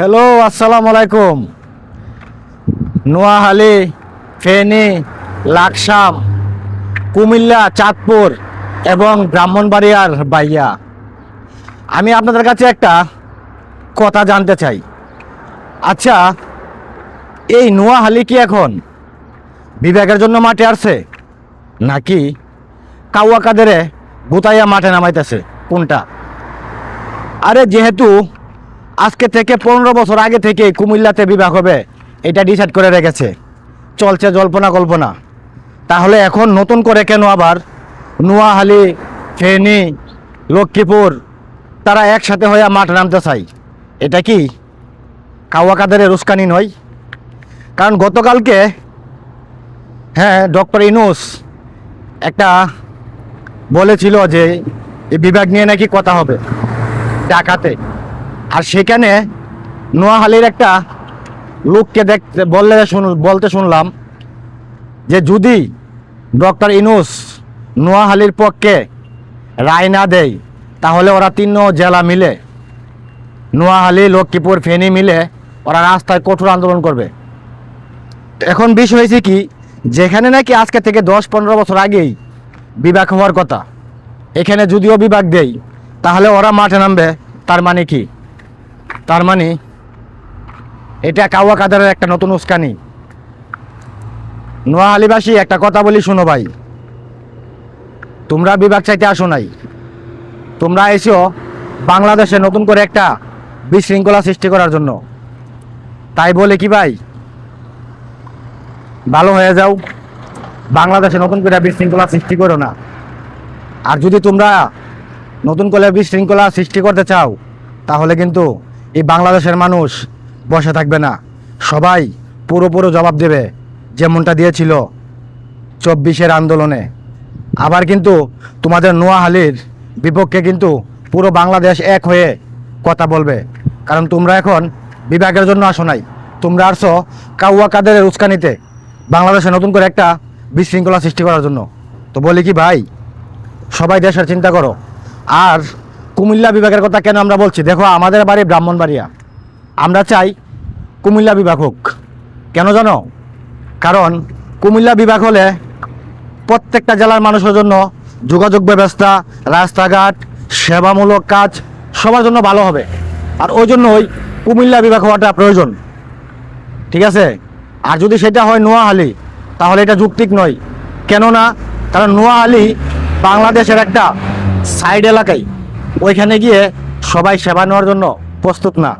Hello আসসালাম আলাইকুম নোয়াহালি ফেনী লাকসাম কুমিল্লা চাঁদপুর এবং ব্রাহ্মণবাড়িয়ার বাইয়া আমি আপনাদের কাছে একটা কথা জানতে চাই। আচ্ছা এই নোয়াহালি কি এখন? বিবেকের জন্য মাঠে আসছে নাকি কাউয়া কাদেরে গুতাইয়া মাঠে নামাইতেছে? কোনটা? আরে, যেহেতু আজকে থেকে পনেরো বছর আগে থেকে কুমিল্লাতে বিভাগ হবে। এটা ডিসাইড করে রেখেছে। চলছে জল্পনা কল্পনা। তাহলে এখন নতুন করে কেন আবার নোয়াহালি ফেনি, লক্ষ্মীপুর তারা একসাথে হয়ে মাঠ নামতে চাই এটা কি কাওয়া কাদের উস্কানি নয়? কারণ গতকালকে হ্যাঁ ডক্টর ইনুস একটা বলেছিল যে, এই বিভাগ নিয়ে নাকি কথা হবে। ঢাকাতে। আর সেখানে নোয়াহালির একটা লোককে দেখতে, বললে শুন বলতে শুনলাম যে যদি ডক্টর ইনুস নোয়াহালির পক্ষে রায় না দেয়, তাহলে ওরা তিন জেলা মিলে নোয়াহালি লক্ষ্মীপুর, ফেনী মিলে ওরা রাস্তায় কঠোর আন্দোলন করবে। এখন বিষয় হয়েছে কি, যেখানে নাকি আজকে থেকে দশ পনেরো বছর আগেই বিভাগ হওয়ার কথা, এখানে যদিও বিভাগ দেই, তাহলে ওরা মাঠে নামবে, তার মানে কি? তার মানে এটা কাওয়া কাদারের একটা নতুন উস্কানি। নোয়া আলিবাসী, একটা কথা বলি শোনো ভাই। তোমরা বিভাগ চাইতে আসো নাই। তোমরা এসো বাংলাদেশে নতুন করে একটা বিশৃঙ্খলা সৃষ্টি করার জন্য। তাই বলে কি ভাই? ভালো হয়ে যাও। বাংলাদেশে নতুন করে বিশৃঙ্খলা সৃষ্টি করো না। আর যদি তোমরা নতুন করে বিশৃঙ্খলা সৃষ্টি করতে চাও, তাহলে কিন্তু এই বাংলাদেশের মানুষ বসে থাকবে না। সবাই পুরোপুরো জবাব দেবে, যেমনটা দিয়েছিল চব্বিশের আন্দোলনে। আবার কিন্তু তোমাদের নোয়াহালির বিপক্ষে কিন্তু পুরো বাংলাদেশ এক হয়ে কথা বলবে। কারণ তোমরা এখন বিভাগের জন্য আসো নাই। তোমরা আসছো কাউয়া কাদের উস্কানিতে বাংলাদেশে নতুন করে একটা বিশৃঙ্খলা সৃষ্টি করার জন্য। তো বলি কি ভাই, সবাই দেশের চিন্তা করো। আর কুমিল্লা বিভাগের কথা কেন আমরা বলছি? দেখো, আমাদের বাড়ি ব্রাহ্মণবাড়িয়া। আমরা চাই কুমিল্লা বিভাগ হোক। কেন জানো? কারণ কুমিল্লা বিভাগ হলে প্রত্যেকটা জেলার মানুষের জন্য যোগাযোগ ব্যবস্থা, রাস্তাঘাট, সেবামূলক কাজ সবার জন্য ভালো হবে। আর ওই জন্যই কুমিল্লা বিভাগ হওয়াটা প্রয়োজন। ঠিক আছে? আর যদি সেটা হয় নোয়াহালি তাহলে এটা যুক্তিক নয়। কেননা, কারণ নোয়াহালি বাংলাদেশের একটা সাইড এলাকায় ওইখানে গিয়ে সবাই সেবা নেওয়ার জন্য প্রস্তুত না।